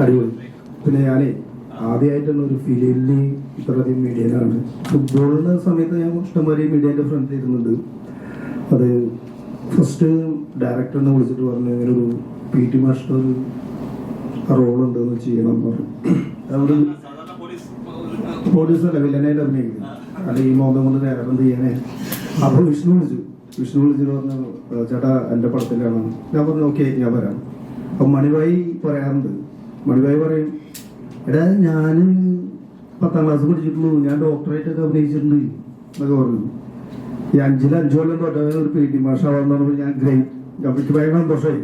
അടിപൊളി. പിന്നെ ഞാനേ ആദ്യമായിട്ടാണ് ഒരു ഫിലിമിൽ ഇത്രയധികം മീഡിയയിലാണ് ഫുട്ബോളിന്റെ സമയത്ത് ഞാൻ ഇഷ്ടംപോലെ മീഡിയന്റെ ഫ്രണ്ട് ഇരുന്നുണ്ട് അത് ഫസ്റ്റ് ഡയറക്ടറിനെ വിളിച്ചിട്ട് പറഞ്ഞു ഇങ്ങനെ ഒരു പി ടി മാസ്റ്റർ ഒരു റോൾ ഉണ്ടെന്ന് ചെയ്യണം എന്ന് പറഞ്ഞു. പോലീസ് അല്ല വില്ലനായിട്ട് അഭിനയിക്കുന്നത് അല്ല ഈ മോഹം കൊണ്ട് നേരം ചെയ്യാനേ? അപ്പൊ വിഷ്ണു വിളിച്ചു. വിഷ്ണു വിളിച്ചിട്ട് പറഞ്ഞു ചേട്ടാ എന്റെ പടത്തിലാണ്. ഞാൻ പറഞ്ഞു ഓക്കെ ഞാൻ വരാം. അപ്പൊ മണിഭായി പറയാറുണ്ട്. മണിഭായി പറയും എടാ ഞാൻ പത്താം ക്ലാസ് പഠിച്ചിട്ടുള്ളൂ. ഞാൻ ഡോക്ടറേറ്റ് ഒക്കെ അഭിനയിച്ചിട്ടുണ്ട്. എന്നൊക്കെ പറഞ്ഞു. ഈ അഞ്ചിൽ അഞ്ചു കൊല്ലം തൊട്ടവൻ ഒരു പി ടി മാഷാവാന്ന് പറഞ്ഞപ്പോൾ ഞാൻ ഗ്രേറ്റ് എനിക്ക് ഭയങ്കര സന്തോഷമായി.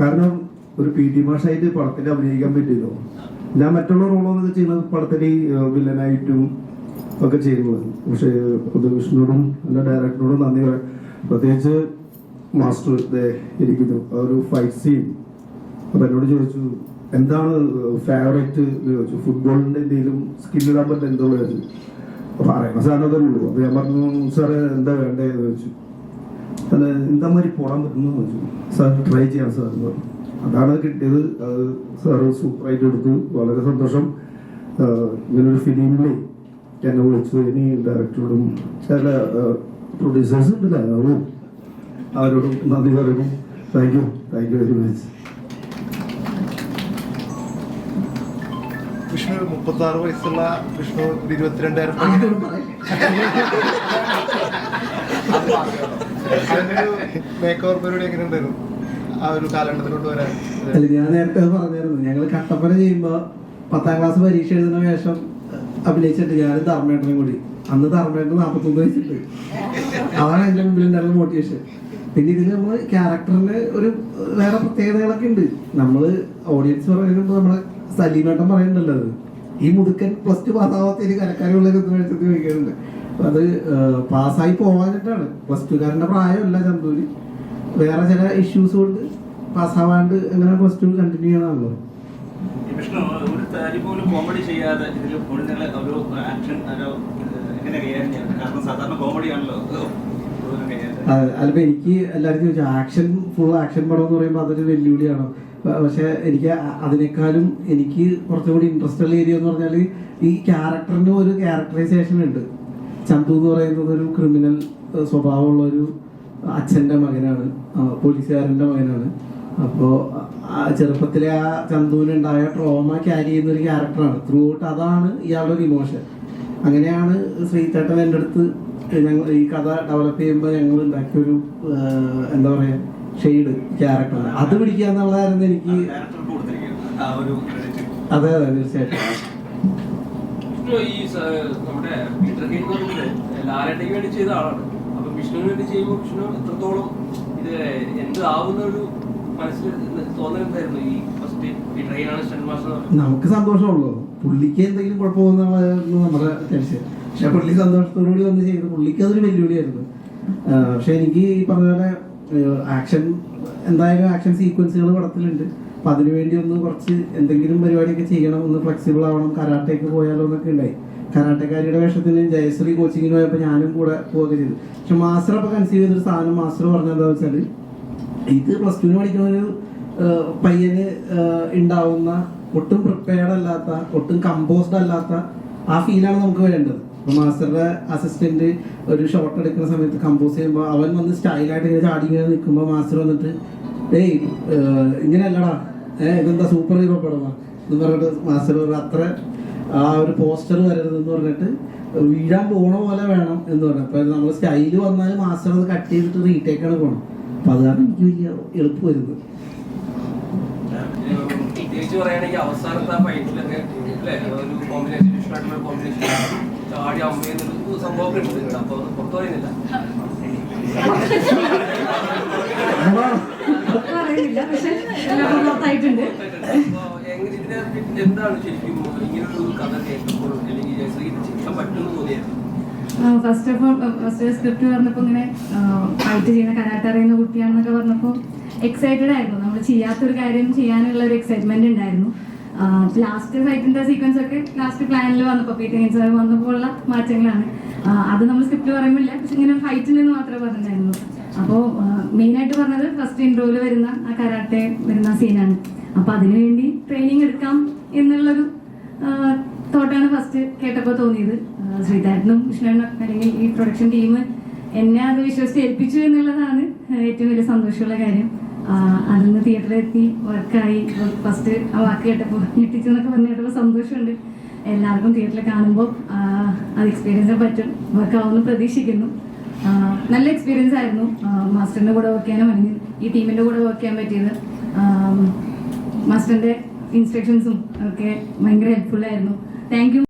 കാരണം ഒരു പി ടി മാഷായിട്ട് പടത്തിൽ അഭിനയിക്കാൻ പറ്റിയല്ലോ ഞാൻ മറ്റുള്ള റോളൊക്കെ ചെയ്യുന്നത് പടത്തിൽ വില്ലനായിട്ടും ഒക്കെ ചെയ്യുന്നത്. പക്ഷെ പൊതുവിഷ്ണുവിനോടും എന്റെ ഡയറക്ടറിനോടും നന്ദി പ്രത്യേകിച്ച് മാസ്റ്റർ ഇരിക്കുന്നു. ആ ഒരു ഫൈറ്റ് സീൻ അപ്പൊ എന്നോട് ചോദിച്ചു എന്താണ് ഫേവറേറ്റ് ചോദിച്ചു ഫുട്ബോളിന്റെ എന്തെങ്കിലും സ്കില്ലിടാൻ പറ്റുന്ന എന്തോ അപ്പൊ പറയുന്ന സാധനം അതേ ഉള്ളൂ. അപ്പൊ ഞാൻ പറഞ്ഞു സാറ് എന്താ വേണ്ടേ? എന്ന് ചോദിച്ചു. അത് എന്താ മാതിരി പോടാൻ പറ്റുന്നു? ചോദിച്ചു. സാർ ട്രൈ ചെയ്യാം സാർ എന്ന് പറഞ്ഞു. അതാണ് കിട്ടിയത്. അത് സാറ് സൂപ്പറായിട്ട് എടുത്തു. വളരെ സന്തോഷം. ഇങ്ങനൊരു ഫിലിമിലെ എന്നെ വിളിച്ചു. ഇനി ഡയറക്ടറോടും ചില പ്രൊഡ്യൂസേഴ്സ് ഉണ്ടല്ലോ അവരും അവരോടും നന്ദി പറയുന്നു. Thank you thank you very much Vishnu മുപ്പത്തി ആറ് വയസ്സുള്ള വിഷ്ണു ഒരു ഇരുപത്തിരണ്ടായിരം ഒരു ആ ഒരു അല്ല ഞാൻ നേരത്തെ പറഞ്ഞിരുന്നു ഞങ്ങൾ കട്ടപ്പന ചെയ്യുമ്പോ പത്താം ക്ലാസ് പരീക്ഷ എഴുതുന്ന വേഷം അഭിനയിച്ചിട്ട് ഞാനും ധർമ്മേട്ടനും കൂടി. അന്ന് ധർമ്മേട്ടൻ നാപ്പത്തൊന്ന് വയസ്സുണ്ട്. അതാണ് എന്റെ മുമ്പിൽ ഉണ്ടായിരുന്ന മോട്ടിവേഷൻ പിന്നെ ഇതിൽ നമ്മൾ ക്യാരക്ടറിന് ഒരു വേറെ പ്രത്യേകതകളൊക്കെ ഉണ്ട്. നമ്മൾ ഓഡിയൻസ് പറയുമ്പോൾ നമ്മളെ സലീമേട്ടൻ പറയുന്നുണ്ടല്ലോ ഈ മുതുക്കൻ പ്ലസ് ടു പാസ്സാവാത്ത കരക്കാരുള്ള മേടിച്ചത് ചോദിക്കുന്നുണ്ട് അത് പാസ്സായി പോവാനായിട്ടാണ് പ്ലസ് ടുക്കാരന്റെ പ്രായമല്ല ചന്തൂര് വേറെ ചില ഇഷ്യൂസ് കൊണ്ട് പാസ്സാവാണ്ട് ഇങ്ങനെ പ്ലസ് ടു കണ്ടിന്യൂ ചെയ്യണമല്ലോ ഒരു തരി പോലും കോമഡി ചെയ്യാതെ ഇതിൽ ഒരു ആക്ഷൻ ഒരു ഏഹ്, എങ്ങനെ കൈകാര്യം ചെയ്യാം? കാരണം സാധാരണ കോമഡി അല്ലിപ്പോ എനിക്ക് എല്ലാവരും ചോദിച്ചു ആക്ഷൻ ഫുൾ ആക്ഷൻ പടം എന്ന് പറയുമ്പോൾ അതൊരു വെല്ലുവിളിയാണ്. പക്ഷെ എനിക്ക് അതിനേക്കാളും എനിക്ക് കുറച്ചുകൂടി ഇൻട്രസ്റ്റ് ഉള്ള ഏരിയ എന്ന് പറഞ്ഞാൽ ഈ ക്യാരക്ടറിന് ഒരു ക്യാരക്ടറൈസേഷൻ ഉണ്ട്. ചന്തു എന്ന് പറയുന്നത് ഒരു ക്രിമിനൽ സ്വഭാവമുള്ള ഒരു അച്ഛന്റെ മകനാണ്. പോലീസുകാരന്റെ മകനാണ്. അപ്പോ ആ ചെറുപ്പത്തിലെ ആ ചന്തുവിനുണ്ടായ ട്രോമ ക്യാരി ചെയ്യുന്ന ഒരു ക്യാരക്ടറാണ് ത്രൂ ഔട്ട് അതാണ് ഇയാളുടെ ഒരു ഇമോഷൻ അങ്ങനെയാണ് ശ്രീചേട്ടൻ എന്റെ അടുത്ത് ഞങ്ങൾ ഈ കഥ ഡെവലപ്പ് ചെയ്യുമ്പോൾ ഞങ്ങൾ ഉണ്ടാക്കിയൊരു എന്താ പറയുക ഷെയ്ഡ് ക്യാരക്ടർ അത് പിടിക്കുക എന്നുള്ളതായിരുന്നു എനിക്ക്. അതെ അതെ തീർച്ചയായിട്ടും. ഈ നമ്മുടെ പീറ്റർ കെയ്ൻ എന്ന് ലാലേട്ടയ്ക്ക് വേണ്ടി ചെയ്ത ആളാണ്. അപ്പൊ വിഷ്ണുവിന് വേണ്ടി ചെയ്യുമ്പോൾ വിഷ്ണു എത്രത്തോളം ഇത് ഒരു മനസ്സിൽ ഈ നമുക്ക് സന്തോഷമുള്ളൂ. പുള്ളിക്ക് എന്തെങ്കിലും കുഴപ്പമൊന്നുള്ളതായിരുന്നു നമ്മുടെ ടെൻഷൻ. പക്ഷെ പുള്ളി സന്തോഷത്തോടുകൂടി വന്ന് ചെയ്തു. പുള്ളിക്ക് അതൊരു വെല്ലുവിളിയായിരുന്നു. പക്ഷെ എനിക്ക് ഈ പറഞ്ഞ ആക്ഷൻ എന്തായാലും ആക്ഷൻ സീക്വൻസുകൾ പടത്തിലുണ്ട്. അപ്പൊ അതിനുവേണ്ടി ഒന്ന് കുറച്ച് എന്തെങ്കിലും പരിപാടിയൊക്കെ ചെയ്യണം. ഒന്ന് ഫ്ലെക്സിബിൾ ആവണം. കരാട്ടയ്ക്ക് പോയാലോ എന്നൊക്കെ ഉണ്ടായി. കരാട്ടക്കാരിയുടെ വേഷത്തിന് ജയശ്രീ കോച്ചിങ്ങിന് പോയപ്പോൾ ഞാനും കൂടെ പോവുക ചെയ്തു. പക്ഷെ മാസ്റ്റർ അപ്പൊ കൺസീവ് ചെയ്തൊരു സാധനം മാസ്റ്റർ പറഞ്ഞത് എന്താ വെച്ചാൽ ഇത് പ്ലസ് ടുവിന് പഠിക്കുന്ന ഒരു പയ്യന് ഉണ്ടാവുന്ന ഒട്ടും പ്രിപ്പയർഡ് അല്ലാത്ത ഒട്ടും കമ്പോസ്ഡ് അല്ലാത്ത ആ ഫീലാണ് നമുക്ക് വരേണ്ടത് മാസ്റ്ററുടെ അസിസ്റ്റന്റ് ഒരു ഷോട്ട് എടുക്കുന്ന സമയത്ത് കമ്പോസ് ചെയ്യുമ്പോൾ അവൻ വന്ന് സ്റ്റൈലായിട്ട് ഇങ്ങനെ ചാടി ഇങ്ങനെ നിൽക്കുമ്പോൾ മാസ്റ്റർ വന്നിട്ട് ഏയ് ഇങ്ങനെയല്ലടാ. ഏഹ് ഇതെന്താ സൂപ്പർ ഹീറോ പടമാ എന്ന് പറഞ്ഞിട്ട് മാസ്റ്റർ പറഞ്ഞു അത്ര ആ ഒരു പോസ്റ്റർ വരരുതെന്ന് പറഞ്ഞിട്ട് വീഴാൻ പോണ പോലെ വേണം എന്ന് പറഞ്ഞു. അപ്പൊ നമ്മൾ സ്റ്റൈൽ വന്നാൽ മാസ്റ്റർ അത് കട്ട് ചെയ്തിട്ട് റീടേക്കാണ് പോകണം അപ്പൊ അതാണ് എനിക്ക് വലിയ എളുപ്പം വരുന്നത് പ്രത്യേകിച്ച് പറയുകയാണെങ്കിൽ അവസാനത്തെ ആ ഫൈറ്റിലൊക്കെ അല്ലേ? ഒരു കോമ്പിനേഷൻ ഇഷ്ടമായിട്ടുള്ള കോമ്പിനേഷൻ ചാടി അമ്മയെന്നൊരു സംഭവമൊക്കെ ഉണ്ട് അപ്പൊ അത് പുറത്തു പറയുന്നില്ല. First of all first script പറഞ്ഞപ്പോൾ ഇങ്ങനെ ഫൈറ്റ് ചെയ്യുന്ന കരാട്ട അറിയുന്ന കുട്ടിയാണെന്നൊക്കെ പറഞ്ഞപ്പോൾ എക്സൈറ്റഡ് ആയിരുന്നു. നമ്മൾ ചെയ്യാത്തൊരു കാര്യം ചെയ്യാനുള്ള ഒരു എക്സൈറ്റ്മെന്റ് ഉണ്ടായിരുന്നു. ലാസ്റ്റ് ഫൈറ്റിന്റെ സീക്വൻസ് ഒക്കെ ലാസ്റ്റ് പ്ലാനിൽ വന്നപ്പോൾ പി ടി സാർ വന്നപ്പോൾ ഉള്ള മാറ്റങ്ങളാണ്. അത് നമ്മൾ സ്ക്രിപ്റ്റ് പറയുമ്പോൾ പക്ഷെ ഇങ്ങനെ ഫൈറ്റിൽ നിന്ന് മാത്രമേ പറഞ്ഞിട്ടുണ്ടായിരുന്നു അപ്പോൾ മെയിൻ ആയിട്ട് പറഞ്ഞത് ഫസ്റ്റ് ഇൻട്രോയിൽ വരുന്ന ആ കരാട്ടെ വരുന്ന സീനാണ് അപ്പൊ അതിനുവേണ്ടി ട്രെയിനിങ് എടുക്കാം എന്നുള്ളൊരു തോട്ടാണ് ഫസ്റ്റ് കേട്ടപ്പോൾ തോന്നിയത്. ശ്രീതാരനും കൃഷ്ണനും അല്ലെങ്കിൽ ഈ പ്രൊഡക്ഷൻ ടീം എന്നെ അത് വിശ്വസിച്ച് ഏൽപ്പിച്ചു എന്നുള്ളതാണ് ഏറ്റവും വലിയ സന്തോഷമുള്ള കാര്യം. ആ, അതിന്ന് തിയേറ്ററിൽ എത്തി വർക്കായി ഫസ്റ്റ് ആ വാക്ക് കേട്ടപ്പോൾ ഞെട്ടിച്ചെന്നൊക്കെ പറഞ്ഞു കേട്ടപ്പോൾ സന്തോഷമുണ്ട്. എല്ലാവർക്കും തിയേറ്ററിൽ കാണുമ്പോൾ അത് എക്സ്പീരിയൻസ് പറ്റും. വർക്കാവുമെന്ന് പ്രതീക്ഷിക്കുന്നു. നല്ല എക്സ്പീരിയൻസ് ആയിരുന്നു. മാസ്റ്ററിന്റെ കൂടെ വർക്ക് ചെയ്യാനും അല്ലെങ്കിൽ ഈ ടീമിന്റെ കൂടെ വർക്ക് ചെയ്യാൻ പറ്റിയത്. മാസ്റ്ററിന്റെ ഇൻസ്ട്രക്ഷൻസും ഒക്കെ ഭയങ്കര ഹെൽപ്ഫുൾ ആയിരുന്നു. താങ്ക്